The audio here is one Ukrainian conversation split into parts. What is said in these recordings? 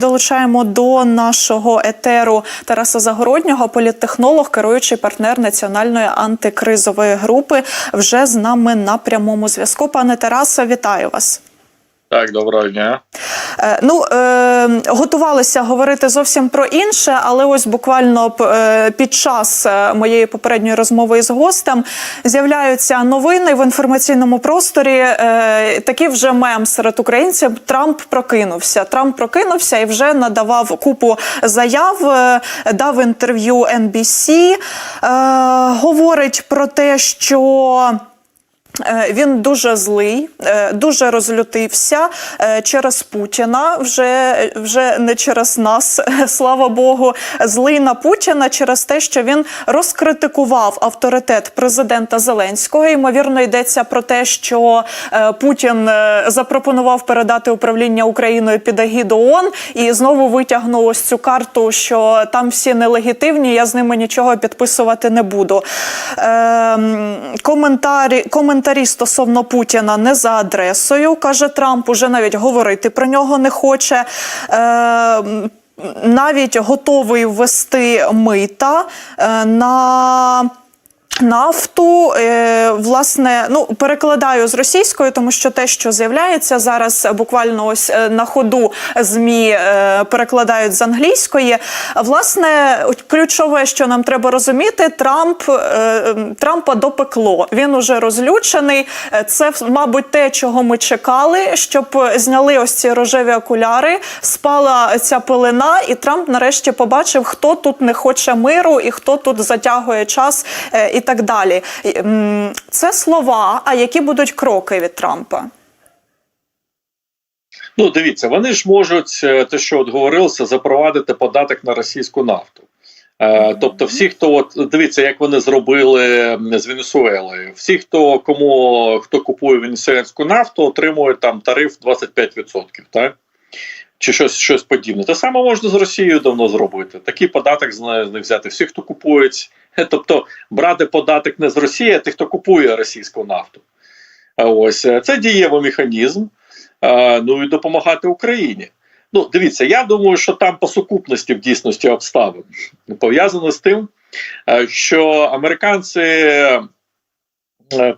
Долучаємо до нашого етеру Тараса Загороднього, політтехнолог, керуючий партнер національної антикризової групи. Вже з нами на прямому зв'язку. Пане Тарасе, вітаю вас. Так, доброго дня. Е, Ну, е, готувалися говорити зовсім про інше, але ось буквально е, під час е, моєї попередньої розмови із гостем з'являються новини в інформаційному просторі. Такий вже мем серед українців. Трамп прокинувся. Трамп прокинувся і вже надавав купу заяв, дав інтерв'ю NBC, говорить про те, що. Е, Він дуже злий, е, дуже розлютився е, через Путіна. Вже вже не через нас, слава Богу, злий на Путіна через те, що він розкритикував авторитет президента Зеленського. Ймовірно, йдеться про те, що Путін запропонував передати управління Україною під егіду ООН і знову витягнув ось цю карту, що там всі нелегітимні. Я з ними нічого підписувати не буду. Ем, коментарі, коментарі стосовно Путіна не за адресою, каже Трамп. Уже навіть говорити про нього не хоче. Е, навіть готовий ввести мита е, на. Нафту, е, власне, ну перекладаю з російської, тому що те, що з'являється зараз, буквально ось е, на ходу змі е, перекладають з англійської. Власне, ключове, що нам треба розуміти, Трамп Трампа допекло. Він уже розлючений. Це мабуть те, чого ми чекали, щоб зняли ось ці рожеві окуляри, спала ця пилина, і Трамп нарешті побачив, хто тут не хоче миру і хто тут затягує час і далі. Це слова. А які будуть кроки від Трампа? Ну, дивіться, вони ж можуть е, те, що от говорилося, запровадити податок на російську нафту. Е, тобто, всі, хто от дивіться, як вони зробили з Венесуелою, всі, хто кому хто купує венесуельську нафту, отримують там тариф 25%, так? Чи щось щось подібне. Те саме можна з Росією давно зробити. Такий податок з них взяти. Всі, хто купують, тобто брати податок не з Росії, а тих, хто купує російську нафту. Ось е, це дієвий механізм. е, Ну і допомагати Україні. Ну, дивіться, я думаю, що там по сукупності в дійсності обставин пов'язано з тим, е, що американці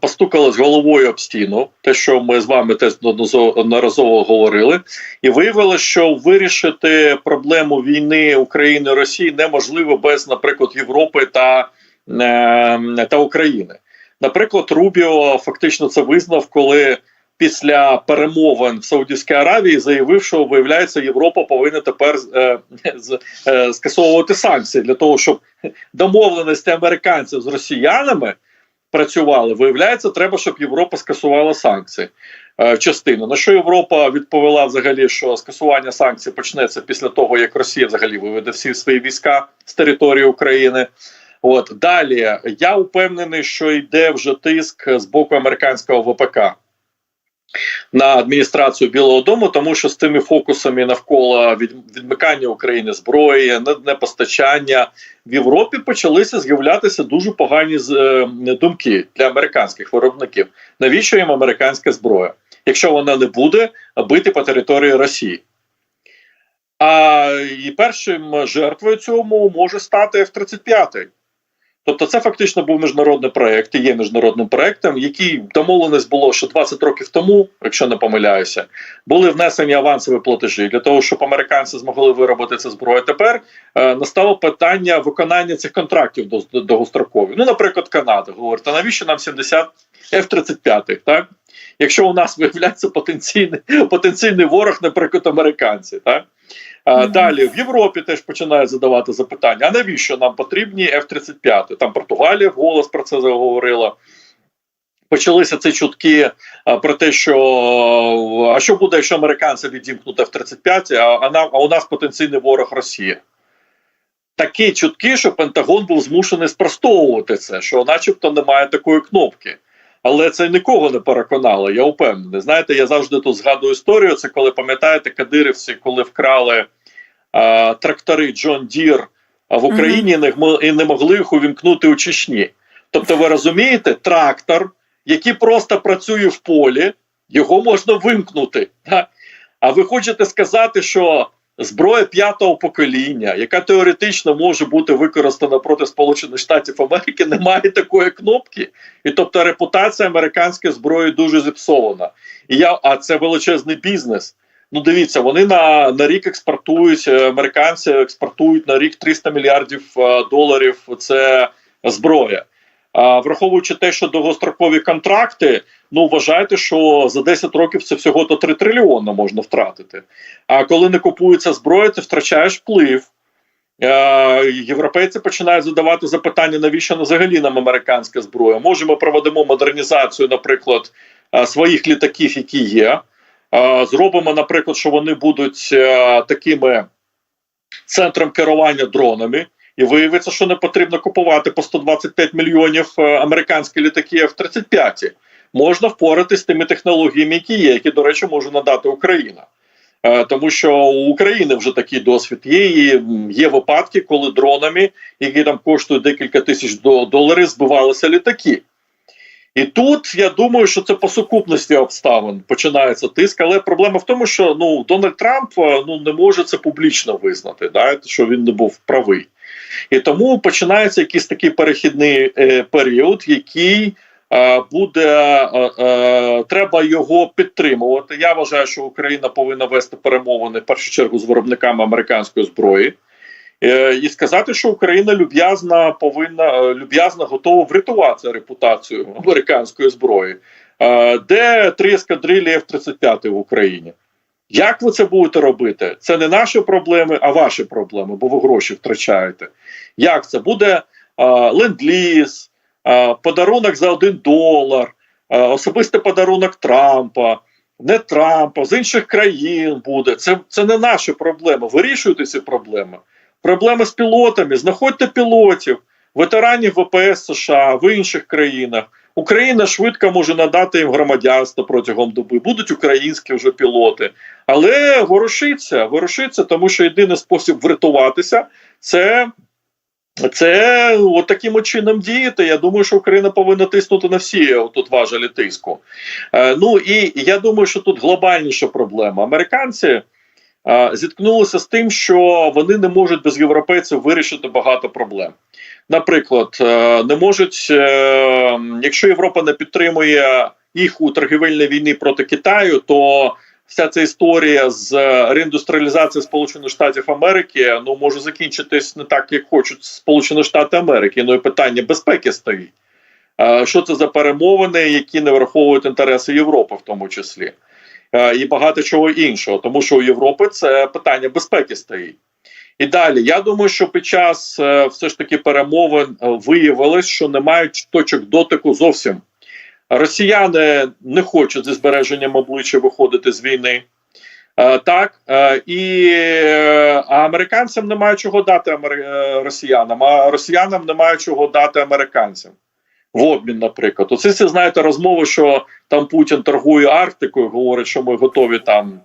постукали з головою об стіну, те, що ми з вами теж одноразово говорили, і виявили, що вирішити проблему війни України Росії неможливо без, наприклад, Європи та, е, та України. Наприклад, Рубіо фактично це визнав, коли після перемовин в Саудівській Аравії заявив, що виявляється, Європа повинна тепер е, е, скасовувати санкції для того, щоб домовленості американців з росіянами працювали. Виявляється, треба, щоб Європа скасувала санкції. е, Частину на що Європа відповіла взагалі, що скасування санкцій почнеться після того, як Росія взагалі виведе всі свої війська з території України. От далі я упевнений, що йде вже тиск з боку американського ВПК на адміністрацію Білого Дому, тому що з тими фокусами навколо відмикання України зброї, непостачання в Європі почалися з'являтися дуже погані е, думки для американських виробників. Навіщо їм американська зброя, якщо вона не буде бити по території Росії? А і першим жертвою цьому може стати F-35. Тобто, це фактично був міжнародний проект і є міжнародним проектом, який домовленість було ще 20 років тому, якщо не помиляюся, були внесені авансові платежі для того, щоб американці змогли виробити цю зброю. Тепер е, настало питання виконання цих контрактів до, до довгострокові. Ну, наприклад, Канада говорить: а навіщо нам 70 F-35, так? Якщо у нас виявляється потенційний потенційний ворог, наприклад, американці, так? Мгм. Далі в Європі теж починають задавати запитання: а навіщо нам потрібні F-35? Там Португалія вголос про це заговорила. Почалися ці чутки а, про те, що а що буде, якщо американці відімкнуть F-35, а, а, нам, а у нас потенційний ворог Росія. Такі чутки, що Пентагон був змушений спростовувати це, що, начебто, немає такої кнопки. Але це нікого не переконало, я впевнений. Знаєте, я завжди тут згадую історію. Це коли пам'ятаєте, кадирівці, коли вкрали а, трактори Джон Дір в Україні не, гмо- і не могли їх увімкнути у Чечні. Тобто, ви розумієте, трактор, який просто працює в полі, його можна вимкнути. Да? А ви хочете сказати, що зброя п'ятого покоління, яка теоретично може бути використана проти Сполучених Штатів Америки, не має такої кнопки. І тобто репутація американської зброї дуже зіпсована. І я, а це величезний бізнес. Ну, дивіться, вони на, на рік експортують, е, американці експортують на рік 300 мільярдів е, доларів. Це зброя. Враховуючи те, що довгострокові контракти, ну вважайте, що за 10 років це всього то 3 трильйони можна втратити. А коли не купується зброя, ти втрачаєш вплив. Європейці починають задавати запитання, навіщо взагалі нам американська зброя? Може, ми проведемо модернізацію, наприклад, своїх літаків, які є. Зробимо, наприклад, що вони будуть такими центром керування дронами. І виявиться, що не потрібно купувати по 125 мільйонів е, американські літаки F-35. Можна впоратись з тими технологіями, які є, які, до речі, може надати Україна. Е, Тому що у України вже такий досвід є. І є випадки, коли дронами, які там коштують декілька тисяч доларів, збивалися літаки. І тут я думаю, що це по сукупності обставин починається тиск. Але проблема в тому, що ну Дональд Трамп е, ну не може це публічно визнати, да, що він не був правий. І тому починається якийсь такий перехідний е, період, який е, буде е, треба його підтримувати. Я вважаю, що Україна повинна вести перемовини в першу чергу з виробниками американської зброї. І сказати, що Україна люб'язна повинна люб'язно готова врятувати репутацію американської зброї, де три ескадрилі F-35 в Україні. Як ви це будете робити? Це не наші проблеми, а ваші проблеми, бо ви гроші втрачаєте. Як це буде ленд-ліз, подарунок за один долар, е, особистий подарунок Трампа, не Трампа, з інших країн буде. Це, це не наші проблеми. Вирішуйте ці проблеми. Проблеми з пілотами, знаходьте пілотів, ветеранів ВПС США в інших країнах. Україна швидко може надати їм громадянство протягом доби. Будуть українські вже пілоти, але ворушиться, ворушиться, тому що єдиний спосіб врятуватися це. Це от таким чином діяти. Я думаю, що Україна повинна тиснути на всі тут важелі тиску. Е, ну і я думаю, що тут глобальніша проблема. Американці е, зіткнулися з тим, що вони не можуть без європейців вирішити багато проблем. Наприклад, е, не можуть, е, якщо Європа не підтримує їх у торгівельній війні проти Китаю, то вся ця історія з реіндустріалізацією Сполучених Штатів Америки ну може закінчитись не так, як хочуть Сполучені Штати Америки. Ну і питання безпеки стоїть. Е, Що це за перемовини, які не враховують інтереси Європи, в тому числі, і багато чого іншого, тому що у Європи це питання безпеки стоїть. І далі я думаю, що під час е, все ж таки перемовин е, виявилось, що не мають точок дотику зовсім. Росіяни не хочуть зі збереженням обличчя виходити з війни. Е, так і а американцям немає чого дати росіянам, а росіянам немає чого дати американцям. В обмін, наприклад, оце це знаєте розмови, що там Путін торгує Арктикою, говорить, що ми готові там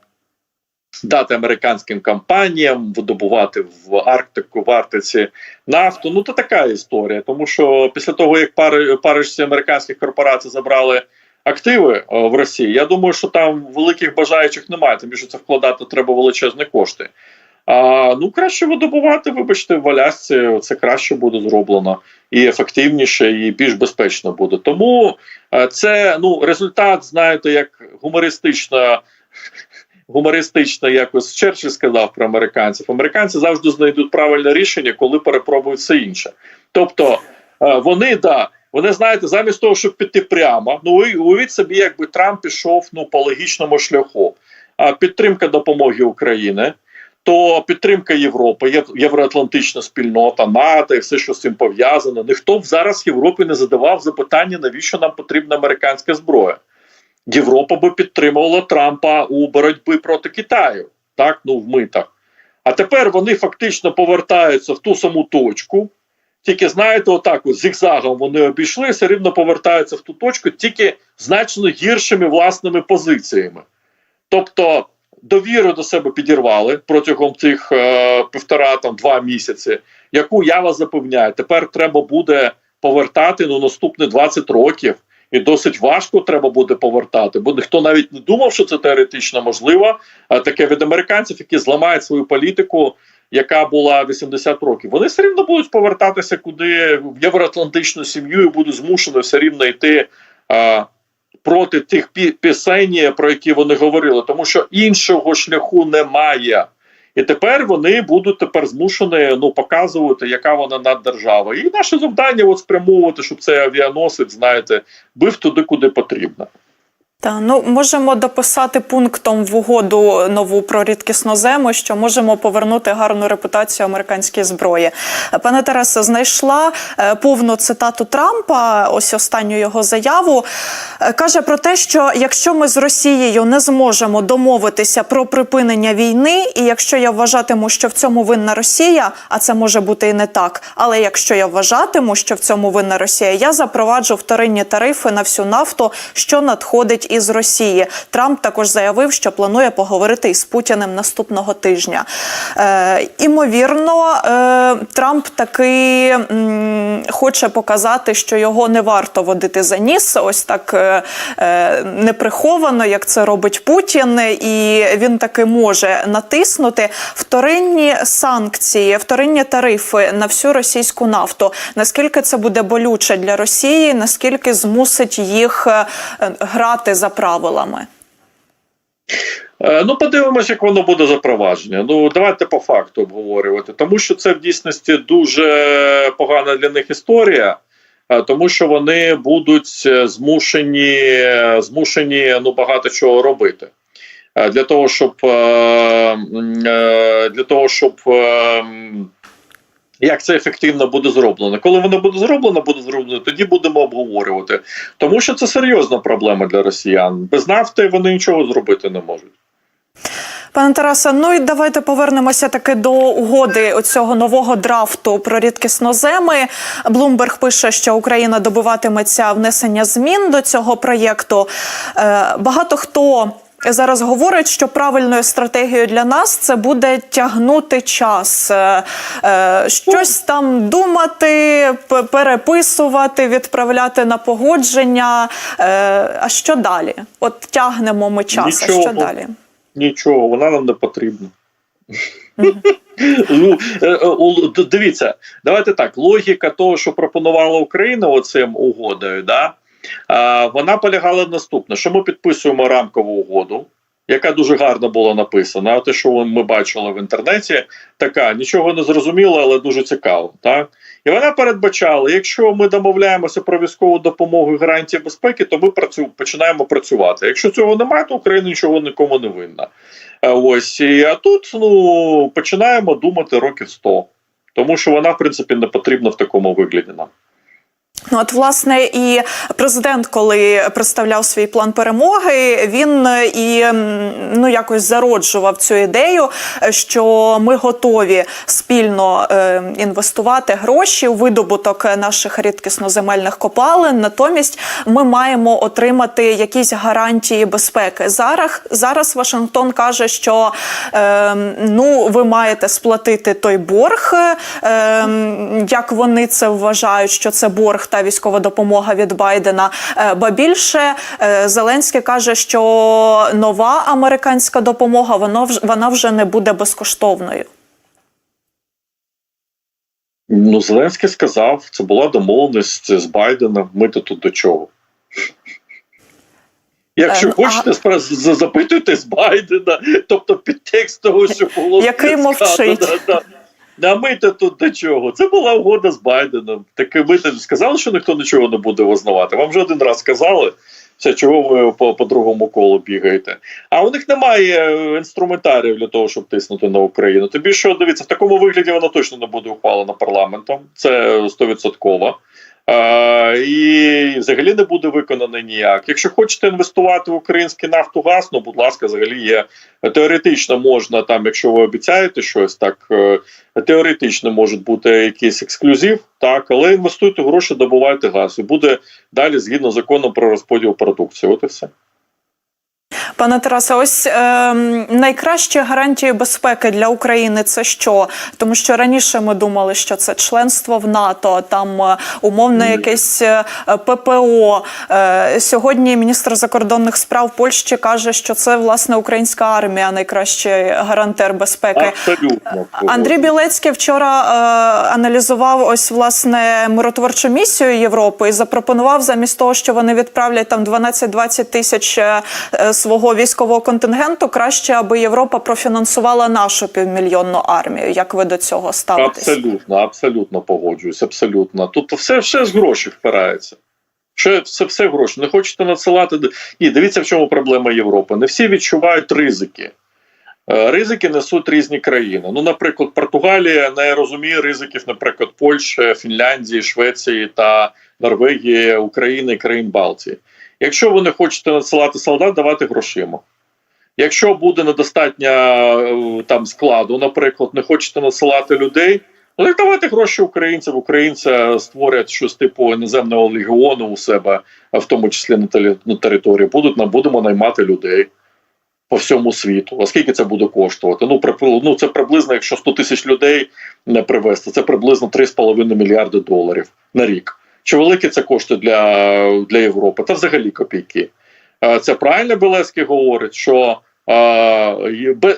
дати американським компаніям видобувати в Арктику в Арктиці нафту. Ну то така історія. Тому що після того, як пари парижці американських корпорацій забрали активи е, в Росії, я думаю, що там великих бажаючих немає. Тим більше це вкладати треба величезні кошти. А, ну краще видобувати, вибачте, в Алясці це краще буде зроблено і ефективніше, і більш безпечно буде. Тому е, це ну результат, знаєте, як гумористично. Гумористично якось Черчилль сказав про американців. Американці завжди знайдуть правильне рішення, коли перепробують все інше. Тобто е, вони да, вони знаєте, замість того, щоб піти прямо, ну уявіть собі, якби Трамп пішов ну по логічному шляху. А підтримка допомоги України, то підтримка Європи, євроатлантична спільнота, НАТО і все, що з цим пов'язано. Ніхто зараз в Європі не задавав запитання, навіщо нам потрібна американська зброя. Європа би підтримувала Трампа у боротьбі проти Китаю, так ну в митах. А тепер вони фактично повертаються в ту саму точку. Тільки знаєте, отак от зігзагом вони обійшли, все рівно повертаються в ту точку, тільки значно гіршими власними позиціями. Тобто довіру до себе підірвали протягом цих е, півтора там два місяці, яку я вас запевняю, тепер треба буде повертати ну наступні 20 років. І досить важко треба буде повертати, бо ніхто навіть не думав, що це теоретично можливо. А таке від американців, які зламають свою політику, яка була 80 років. Вони все рівно будуть повертатися куди в євроатлантичну сім'ю і будуть змушені все рівно йти. А, Проти тих пі- пісень, про які вони говорили, тому що іншого шляху немає. І тепер вони будуть тепер змушені ну показувати, яка вона наддержава. І наше завдання от спрямовувати, щоб цей авіаносець, знаєте, бив туди, куди потрібно. Та ну можемо дописати пунктом в угоду нову про рідкісноземи, що можемо повернути гарну репутацію американській зброї. Пане Тарасе, знайшла е, повну цитату Трампа. Ось останню його заяву Е, каже про те, що якщо ми з Росією не зможемо домовитися про припинення війни, і якщо я вважатиму, що в цьому винна Росія, а це може бути і не так. Але якщо я вважатиму, що в цьому винна Росія, я запроваджу вторинні тарифи на всю нафту, що надходить із Росії. Трамп також заявив, що планує поговорити із Путіним наступного тижня. Е, імовірно, е, Трамп таки м, хоче показати, що його не варто водити за ніс, ось так е, е, неприховано, як це робить Путін, і він таки може натиснути вторинні санкції, вторинні тарифи на всю російську нафту. Наскільки це буде болюче для Росії, наскільки змусить їх е, грати за правилами? Е, Ну, подивимось, як воно буде запровадження. Ну, давайте по факту обговорювати, тому що це в дійсності дуже погана для них історія. е, Тому що вони будуть е, змушені, змушені ну багато чого робити для того, щоб для того, щоб як це ефективно буде зроблено. Коли воно буде зроблено, буде зроблено, тоді будемо обговорювати. Тому що це серйозна проблема для росіян. Без нафти вони нічого зробити не можуть. Пане Тарасе, ну і давайте повернемося таки до угоди оцього нового драфту про рідкісноземи. Блумберг пише, що Україна добиватиметься внесення змін до цього проєкту. Е, багато хто. Зараз говорить, що правильною стратегією для нас це буде тягнути час, е, е, щось там думати, переписувати, відправляти на погодження. Е, а що далі? От тягнемо ми час. А що далі? Нічого, вона нам не потрібна. ну, дивіться, давайте так. Логіка того, що пропонувала Україна оцим угодою, да, вона полягала в наступне: що ми підписуємо рамкову угоду, яка дуже гарно була написана. Те, що ми бачили в інтернеті, така нічого не зрозуміло, але дуже цікаво. Так? І вона передбачала, якщо ми домовляємося про військову допомогу і гарантії безпеки, то ми працю, починаємо працювати. Якщо цього немає, то Україна нічого нікому не винна. Е, Ось і а тут ну починаємо думати років 100. Тому що вона, в принципі, не потрібна в такому вигляді нам. Ну, от, власне, і президент, коли представляв свій план перемоги, він е, і ну якось зароджував цю ідею, е, що ми готові спільно е, інвестувати гроші у видобуток наших рідкісноземельних копалин. Натомість ми маємо отримати якісь гарантії безпеки. Зараз зараз Вашингтон каже, що е, ну ви маєте сплатити той борг, е, як вони це вважають, що це борг та військова допомога від Байдена. Е, Ба більше е, Зеленський каже, що нова американська допомога воно вж- вона вже не буде безкоштовною. Ну, Зеленський сказав, це була домовленість з Байденом. Ми то тут до чого. Якщо Е, хочете, спра- з- запитуйте з Байдена, тобто підтекст того, що було Який мовчить. да, да. А ми то тут до чого? Це була угода з Байденом. Таки ми сказали, що ніхто нічого не буде визнавати. Вам вже один раз сказали. Все, чого ви по, по другому колу бігаєте? А у них немає е, інструментарів для того, щоб тиснути на Україну. Тобі що дивіться, в такому вигляді вона точно не буде ухвалена парламентом. Це стовідсотково. І взагалі не буде виконано ніяк. Якщо хочете інвестувати в український нафтогаз, ну будь ласка, взагалі є теоретично можна там, якщо ви обіцяєте щось, так е, теоретично можуть бути якийсь ексклюзив, так, але інвестуйте гроші, добувайте газ, і буде далі згідно закону про розподіл продукції. От і все. Пане Тарасе, ось е, найкращі гарантії безпеки для України це що? Тому що раніше ми думали, що це членство в НАТО, там е, умовне якесь е, ППО. Е, сьогодні міністр закордонних справ Польщі каже, що це власне українська армія найкращий гарантер безпеки. Абсолютно Андрій Білецький вчора е, аналізував ось власне миротворчу місію Європи і запропонував замість того, що вони відправлять там 12-20 тисяч е, е, свого військового контингенту, краще аби Європа профінансувала нашу півмільйонну армію. Як ви до цього ставитесь? Абсолютно, абсолютно погоджуюсь, абсолютно. Тут все, все з гроші впирається. Все, все, все гроші. Не хочете надсилати. Ні, дивіться, в чому проблема Європи. Не всі відчувають ризики. Е, Ризики несуть різні країни. Ну, наприклад, Португалія не розуміє ризиків, наприклад, Польщі, Фінляндії, Швеції та Норвегії, України країн Балтії. Якщо ви не хочете надсилати солдат, давайте грошима. Якщо буде недостатньо е, там складу, наприклад, не хочете насилати людей, ну давайте гроші українцям. Українці створять щось типу іноземного легіону у себе, в тому числі на, території. Будуть нам будемо наймати людей по всьому світу. А скільки це буде коштувати? Ну, при, ну це приблизно, якщо 100 тисяч людей не привезти, це приблизно 3,5 мільярди доларів на рік. Чи великі це кошти для, для Європи? Та взагалі копійки. Е, Це правильно Белецький говорить, що е,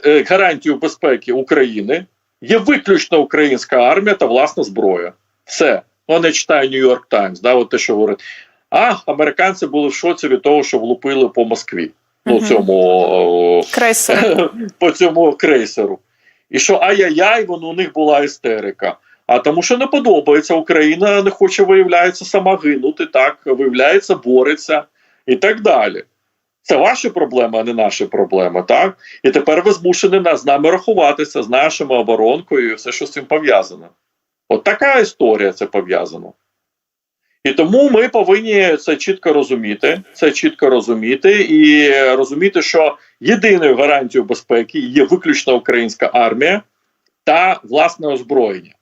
е, гарантію безпеки України є виключно українська армія та власна зброя. Все. Ну, не читаю Нью-Йорк Таймс, да, от те, що говорить. А американці були в шоці від того, що влупили по Москві. Ну, цьому по цьому крейсеру. І що ай-яй-яй, воно у них була істерика. А тому, що не подобається, Україна не хоче, виявляється, сама гинути, так, виявляється, бореться і так далі. Це ваші проблеми, а не наші проблеми, так? І тепер ви змушені з нами рахуватися, з нашими оборонкою і все, що з цим пов'язано. От така історія це пов'язана. І тому ми повинні це чітко розуміти, це чітко розуміти і розуміти, що єдиною гарантією безпеки є виключно українська армія та власне озброєння.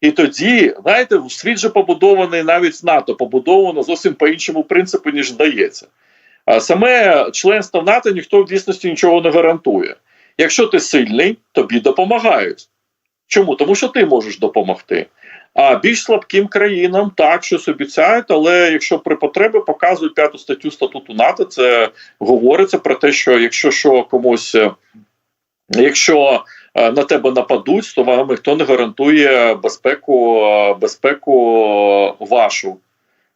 І тоді, знаєте, світ же побудований навіть НАТО, побудовано зовсім по іншому принципу, ніж здається. Саме членство в НАТО ніхто в дійсності нічого не гарантує. Якщо ти сильний, тобі допомагають. Чому? Тому що ти можеш допомогти. А більш слабким країнам так щось обіцяють, але якщо при потребі показують п'яту статтю статуту НАТО, це говориться про те, що якщо що комусь, е, якщо на тебе нападуть, то вам ніхто не гарантує безпеку, е, безпеку е, вашу.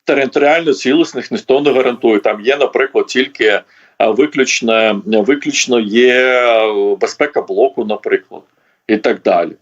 Територіально цілісних ніхто не гарантує. Там є, наприклад, тільки е, виключно, виключно є е, безпека блоку, наприклад, і так далі.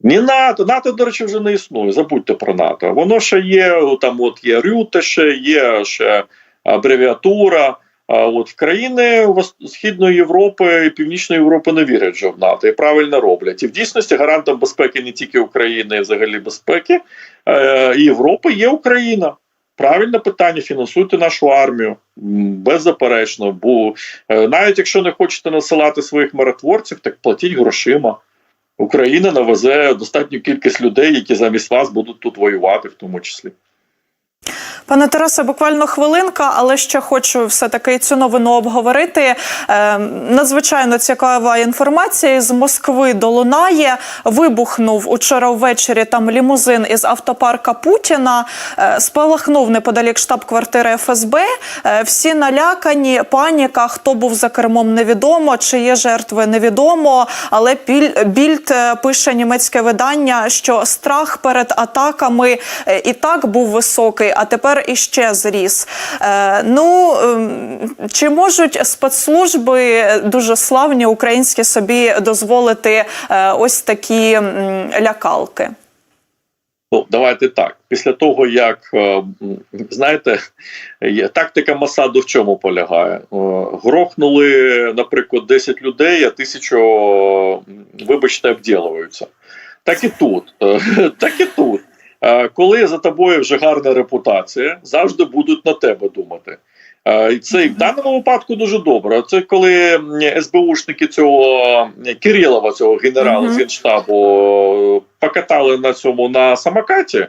Ні НАТО, НАТО, до речі, вже не існує. Забудьте про НАТО. Воно ще є, там от є Рюте, ще є ще абревіатура. От в країни Східної Європи і Північної Європи не вірять вже в НАТО і правильно роблять. І в дійсності гарантом безпеки не тільки України, і взагалі безпеки е, Європи є Україна. Правильне питання: фінансуйте нашу армію беззаперечно. Бо е, навіть якщо не хочете насилати своїх миротворців, так платіть грошима. Україна навезе достатню кількість людей, які замість вас будуть тут воювати, в тому числі. Пане Тарасе, буквально хвилинка, але ще хочу все таки цю новину обговорити. Е, надзвичайно цікава інформація з Москви долунає. Вибухнув учора ввечері там лімузин із автопарка Путіна. Е, спалахнув неподалік штаб-квартири ФСБ. Е, всі налякані, паніка. Хто був за кермом, невідомо. Чи є жертви, невідомо. Але Біль- Більд е, пише німецьке видання, що страх перед атаками е, і так був високий, а тепер іще зріс. Е, ну ем, чи можуть спецслужби дуже славні українські собі дозволити е, ось такі лякалки? Ну, давайте так. Після того, як е, знаєте, тактика Масаду в чому полягає? Грохнули, наприклад, 10 людей, а тисячу, вибачте, обділуються. Так і тут. Так і тут. Е, Коли за тобою вже гарна репутація, завжди будуть на тебе думати. Е, І це і в даному випадку дуже добре. Це коли СБУшники цього Кирилова, цього генерала Мгм. з генштабу, покатали на цьому на самокаті.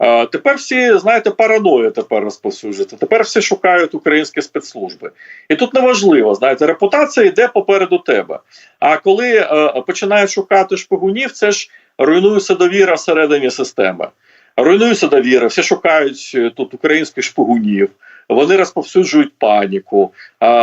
Е, Тепер всі, знаєте, параною тепер розповсюджується. Тепер всі шукають українські спецслужби. І тут неважливо, знаєте, репутація йде попереду тебе. А коли е, починають шукати шпигунів, це ж руйнується довіра всередині системи. Руйнується довіра, всі шукають е, тут українських шпигунів. Вони розповсюджують паніку,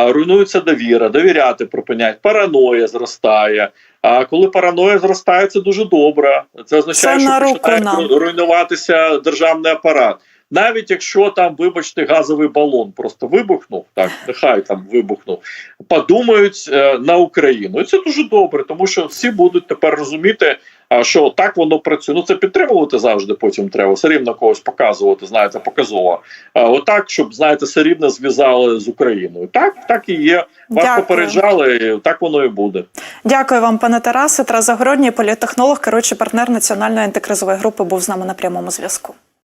руйнується довіра, довіряти припиняють, параноя зростає. А коли параноя зростає, це дуже добре. Це означає, Це що на починає руйнуватися державний апарат. Навіть якщо там, вибачте, газовий балон просто вибухнув, так нехай там вибухнув, подумають е, на Україну. І це дуже добре, тому що всі будуть тепер розуміти, а, що так воно працює. Ну це підтримувати завжди. Потім треба все рівно когось показувати. Знаєте, показово. А, отак, щоб знаєте, все рівно зв'язали з Україною. Так, так і є. Вас Дякую. попереджали, і так воно і буде. Дякую вам, пане Тарасе. Тарас Загородній, політтехнолог, керуючий партнер національної антикризової групи, був з нами на прямому зв'язку.